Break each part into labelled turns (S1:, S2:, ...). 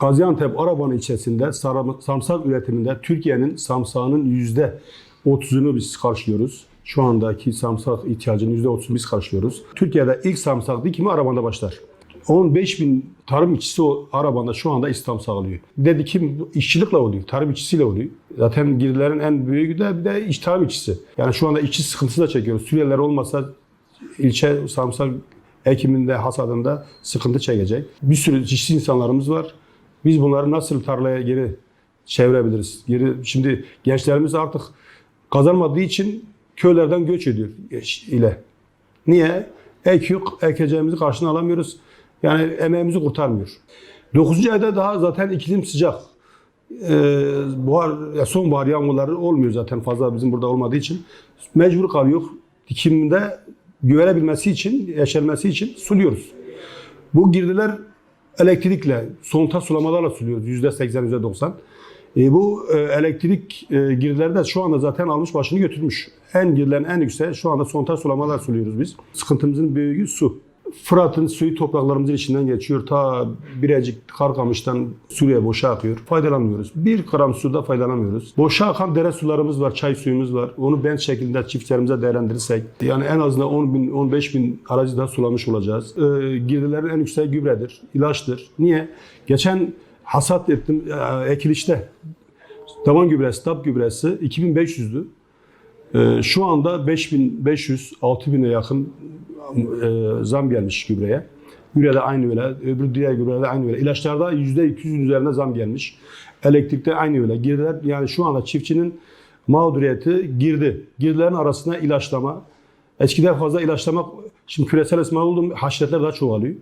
S1: Gaziantep Araban ilçesinde samsak üretiminde Türkiye'nin samsağının yüzde 30'unu biz karşılıyoruz. Şu andaki samsak ihtiyacının yüzde 30'unu biz karşılıyoruz. Türkiye'de ilk samsak dikimi Araban'da başlar. 15 bin tarım işçisi o Araban'da şu anda istihdam sağlıyor. Bir de işçilikle oluyor, tarım işçisiyle oluyor. Zaten girdilerin en büyüğü de bir de iş tarım işçisi. Yani şu anda işçi sıkıntısı da çekiyoruz. Suriyeliler olmasa ilçe samsak ekiminde, hasadında sıkıntı çekecek. Bir sürü işçi insanlarımız var. Biz bunları nasıl tarlaya geri çevirebiliriz? Geri, şimdi gençlerimiz artık kazanmadığı için köylerden göç ediyor ile. Niye? Ek yok, ekeceğimizi karşına alamıyoruz. Yani emeğimizi kurtarmıyor. 9. ayda daha zaten iklim sıcak. Ee, buhar, sonbahar yağmurları olmuyor zaten fazla bizim burada olmadığı için. Mecbur kalıyor. Dikimde güverebilmesi için, yeşermesi için suluyoruz. Bu girdiler elektrikle, sonta sulamalarla suluyoruz. Yüzde seksen, yüzde doksan. E, bu e, elektrik e, girdileri de şu anda zaten almış başını götürmüş. En girilen en yüksek şu anda sonta sulamalar suluyoruz biz. Sıkıntımızın büyüğü su. Fırat'ın suyu topraklarımızın içinden geçiyor. Ta Birecik, Karkamış'tan Suriye boşa akıyor. Faydalanmıyoruz. Bir gram suda faydalanamıyoruz. Boşa akan dere sularımız var, çay suyumuz var. Onu bench şeklinde çiftçilerimize değerlendirirsek yani en azından 10 bin, 15 bin aracı daha sulamış olacağız. Ee, girdilerin en yüksek gübredir, ilaçtır. Niye? Geçen hasat ettim e, ekilişte. Taban gübresi, tap gübresi 2500'dü. Ee, şu anda 5500, 6000'e yakın e, zam gelmiş gübreye. Gübre de aynı öyle, öbür diğer gübre de aynı öyle. İlaçlarda %200'ün üzerine zam gelmiş. Elektrikte aynı öyle. Girdiler, yani şu anda çiftçinin mağduriyeti girdi. Girdilerin arasına ilaçlama. Eskiden fazla ilaçlamak, şimdi küresel ısınma oldu mu haşeretler daha çoğalıyor.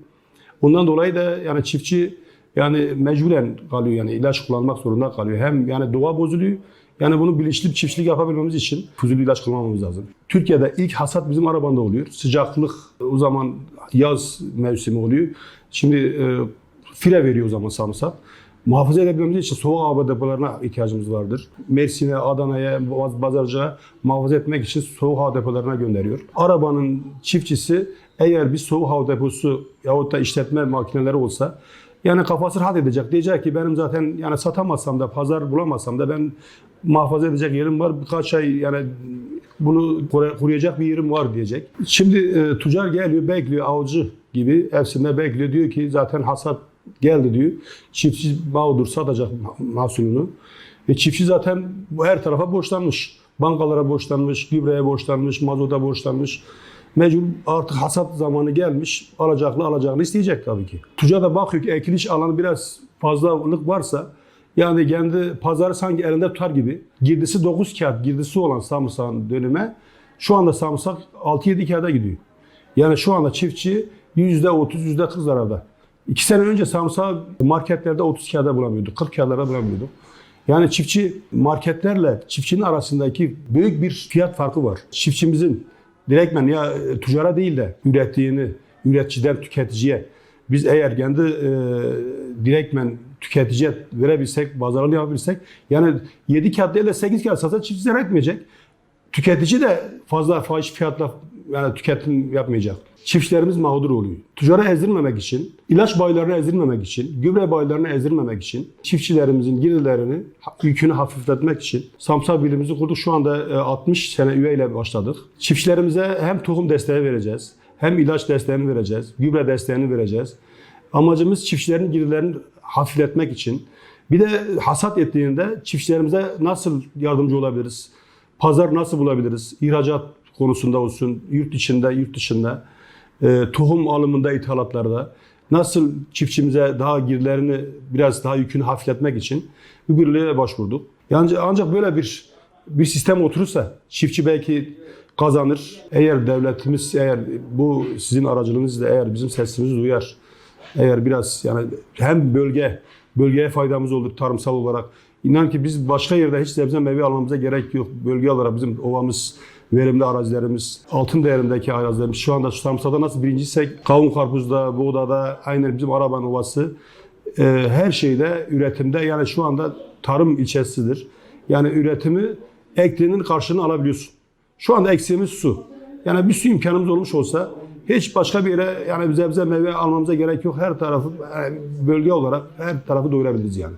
S1: Ondan dolayı da yani çiftçi yani mecburen kalıyor yani ilaç kullanmak zorunda kalıyor. Hem yani doğa bozuluyor. Yani bunu bilinçli bir çiftçilik yapabilmemiz için fuzuli ilaç kullanmamız lazım. Türkiye'de ilk hasat bizim arabanda oluyor. Sıcaklık o zaman yaz mevsimi oluyor. Şimdi e, file veriyor o zaman sarımsak. Muhafaza edebilmemiz için soğuk hava depolarına ihtiyacımız vardır. Mersin'e, Adana'ya, Bazarcık'a muhafaza etmek için soğuk hava depolarına gönderiyor. Arabanın çiftçisi eğer bir soğuk hava deposu yahut da işletme makineleri olsa yani kafası rahat edecek. Diyecek ki benim zaten yani satamazsam da pazar bulamazsam da ben muhafaza edecek yerim var. Birkaç ay yani bunu koruyacak bir yerim var diyecek. Şimdi e, tüccar geliyor bekliyor avcı gibi hepsinde bekliyor. Diyor ki zaten hasat geldi diyor. Çiftçi mağdur satacak mahsulünü. E, çiftçi zaten her tarafa borçlanmış. Bankalara borçlanmış, gübreye borçlanmış, mazota borçlanmış. Mecbur artık hasat zamanı gelmiş. Alacaklı alacağını isteyecek tabii ki. Tüccar bakıyor ki ekiliş alanı biraz fazlalık varsa yani kendi pazarı sanki elinde tutar gibi. Girdisi 9 kağıt girdisi olan samırsağın dönüme şu anda samırsak 6-7 kağıda gidiyor. Yani şu anda çiftçi %30, %40 zararda. İki sene önce samırsağı marketlerde 30 kağıda bulamıyorduk, 40 kağıdlara bulamıyorduk. Yani çiftçi marketlerle çiftçinin arasındaki büyük bir fiyat farkı var. Çiftçimizin direktmen ya e, tüccara değil de ürettiğini üreticiden tüketiciye biz eğer kendi e, direktmen tüketiciye verebilsek, pazarını yapabilsek yani 7 kağıt değil de 8 kağıt satsa çiftçi etmeyecek. Tüketici de fazla fahiş fiyatla yani tüketim yapmayacak. Çiftçilerimiz mağdur oluyor. Tüccara ezdirmemek için, ilaç bayilerine ezdirmemek için, gübre bayilerine ezdirmemek için, çiftçilerimizin girdilerini, yükünü hafifletmek için Samsa birliğimizi kurduk. Şu anda e, 60 sene üyeyle başladık. Çiftçilerimize hem tohum desteği vereceğiz, hem ilaç desteğini vereceğiz, gübre desteğini vereceğiz. Amacımız çiftçilerin girdilerini hafifletmek için. Bir de hasat ettiğinde çiftçilerimize nasıl yardımcı olabiliriz? Pazar nasıl bulabiliriz? İhracat konusunda olsun, yurt içinde, yurt dışında, e, tohum alımında, ithalatlarda nasıl çiftçimize daha girlerini biraz daha yükünü hafifletmek için bu birliğe başvurduk. Yani ancak böyle bir bir sistem oturursa çiftçi belki kazanır. Eğer devletimiz eğer bu sizin aracılığınızla eğer bizim sesimizi duyar. Eğer biraz yani hem bölge bölgeye faydamız olur tarımsal olarak. İnan ki biz başka yerde hiç sebze meyve almamıza gerek yok. Bölge olarak bizim ovamız, verimli arazilerimiz, altın değerindeki arazilerimiz. Şu anda Samsa'da nasıl birinciysek kavun karpuzda, buğdada, aynen bizim Araban Ovası e, her şeyde üretimde yani şu anda tarım ilçesidir. Yani üretimi ektiğinin karşılığını alabiliyorsun. Şu anda eksiğimiz su. Yani bir su imkanımız olmuş olsa Hiç başka bir yere yani sebze meyve almamıza gerek yok. Her tarafı bölge olarak her tarafı doyurabiliriz yani.